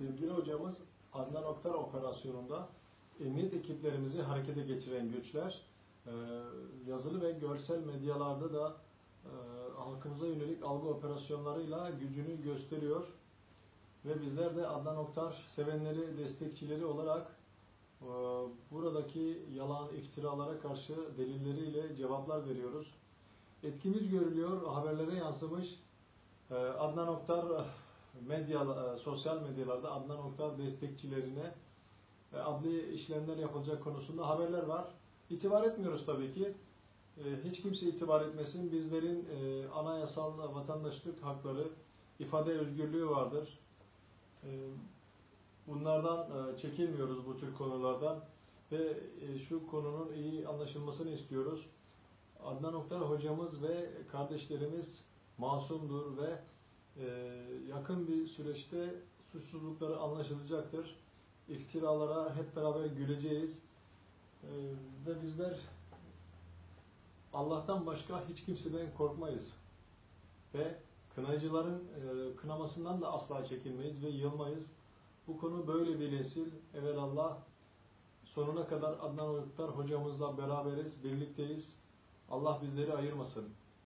sevgili hocamız Adnan Oktar operasyonunda emniyet ekiplerimizi harekete geçiren güçler e, yazılı ve görsel medyalarda da e, halkımıza yönelik algı operasyonlarıyla gücünü gösteriyor. Ve bizler de Adnan Oktar sevenleri, destekçileri olarak e, buradaki yalan, iftiralara karşı delilleriyle cevaplar veriyoruz. Etkimiz görülüyor, haberlere yansımış. Adnan Oktar medya, e, sosyal medyalarda Adnan Oktar destekçilerine e, adli işlemler yapılacak konusunda haberler var. İtibar etmiyoruz tabii ki. E, Hiç kimse itibar etmesin. Bizlerin anayasal vatandaşlık hakları, ifade özgürlüğü vardır. Bunlardan çekinmiyoruz bu tür konulardan ve şu konunun iyi anlaşılmasını istiyoruz. Adnan Oktar hocamız ve kardeşlerimiz masumdur ve yakın bir süreçte suçsuzlukları anlaşılacaktır. İftiralara hep beraber güleceğiz. E, ve bizler Allah'tan başka hiç kimseden korkmayız. Ve kınayıcıların e, kınamasından da asla çekinmeyiz ve yılmayız. Bu konu böyle bilinsin. Evelallah sonuna kadar Adnan Oktar hocamızla beraberiz, birlikteyiz. Allah bizleri ayırmasın.